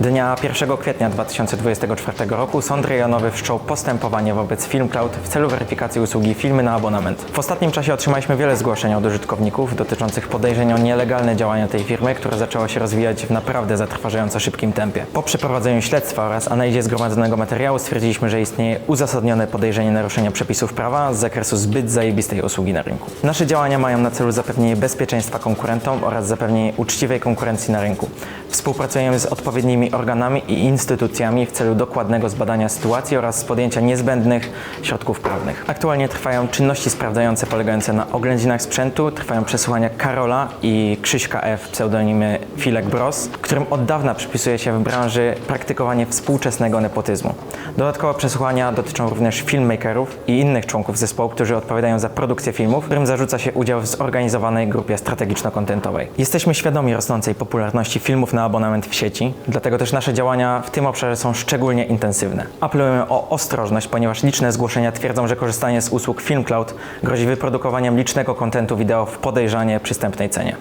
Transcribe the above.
Dnia 1 kwietnia 2024 roku Sąd Rejonowy wszczął postępowanie wobec FilmCloud w celu weryfikacji usługi filmy na abonament. W ostatnim czasie otrzymaliśmy wiele zgłoszeń od użytkowników dotyczących podejrzeń o nielegalne działania tej firmy, które zaczęło się rozwijać w naprawdę zatrważająco szybkim tempie. Po przeprowadzeniu śledztwa oraz analizie zgromadzonego materiału stwierdziliśmy, że istnieje uzasadnione podejrzenie naruszenia przepisów prawa z zakresu zbyt zajebistej usługi na rynku. Nasze działania mają na celu zapewnienie bezpieczeństwa konkurentom oraz zapewnienie uczciwej konkurencji na rynku. Współpracujemy z odpowiednimi organami i instytucjami w celu dokładnego zbadania sytuacji oraz podjęcia niezbędnych środków prawnych. Aktualnie trwają czynności sprawdzające polegające na oględzinach sprzętu, trwają przesłuchania Karola i Krzyśka F. pseudonimy Filek Bros, którym od dawna przypisuje się w branży praktykowanie współczesnego nepotyzmu. Dodatkowo przesłuchania dotyczą również filmmakerów i innych członków zespołu, którzy odpowiadają za produkcję filmów, którym zarzuca się udział w zorganizowanej grupie strategiczno-kontentowej. Jesteśmy świadomi rosnącej popularności filmów na abonament w sieci, dlatego też nasze działania w tym obszarze są szczególnie intensywne. Apelujemy o ostrożność, ponieważ liczne zgłoszenia twierdzą, że korzystanie z usług FilmCloud grozi wyprodukowaniem licznego kontentu wideo w podejrzanie przystępnej cenie.